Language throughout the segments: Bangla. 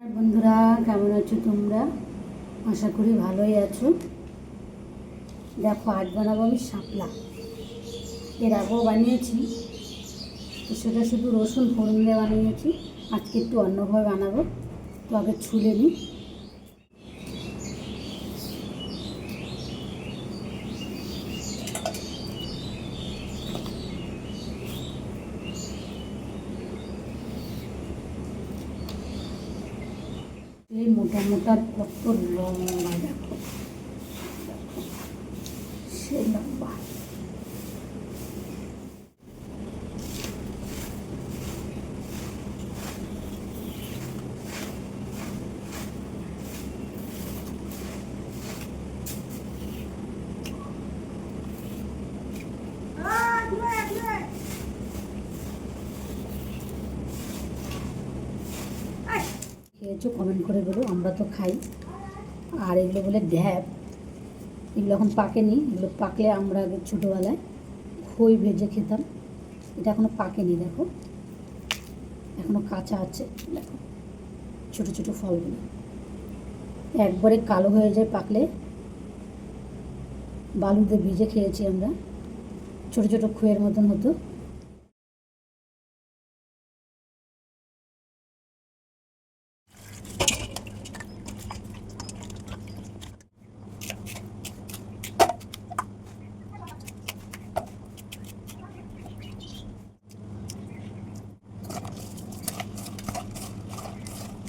বন্ধুরা, কেমন আছো তোমরা? আশা করি ভালোই আছো। দেখো, আজ বানাবো আমি শাপলা। এর আগেও বানিয়েছি। সেটা শুধু রসুন ফোড়ন দিয়ে বানিয়েছি। আজকে একটু অন্যভাবে বানাবো। তো আগে ছুলে নিই। এই মোটা মোটা কত লম্বা দেখো সে লম্বা খেয়েছো, কমেন্ট করে বলো, আমরা তো খাই। আর এগুলো বলে ঢ্যাপ। এগুলো এখন পাকেনি, এগুলো পাকলে আমরা আগে ছোটোবেলায় খই ভেজে খেতাম। এটা এখনও পাকেনি, দেখো। এখনও কাঁচা আছে, দেখো। ছোটো ছোটো ফলগুলো। একবারে কালো হয়ে যায় পাকলে। বালুতে ভিজে খেয়েছি আমরা। ছোটো ছোটো খইয়ের মতন হতো।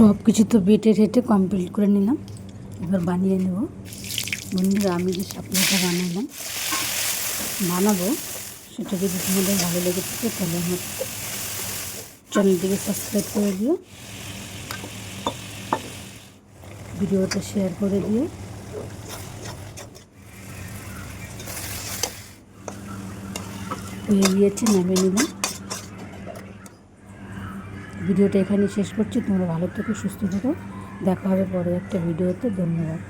সব কিছু তো বেটে টেটে কমপ্লিট করে নিলাম। এবার বানিয়ে নেব। বন্ধুরা, আমি যে শাপলাটা বানালাম, বানাবো, সেটা যদি তোমাদের ভালো লেগে থাকে, তাহলে আমার চ্যানেলটিকে সাবস্ক্রাইব করে দিও। ভিডিওটা শেয়ার করে দিও। হয়ে গিয়েছে নামিয়ে নিলাম। ভিডিওটা এখানে শেষ করছি। তোমরা ভালো থেকে, সুস্থ থেকো। দেখা হবে পরে একটা ভিডিওতে। ধন্যবাদ।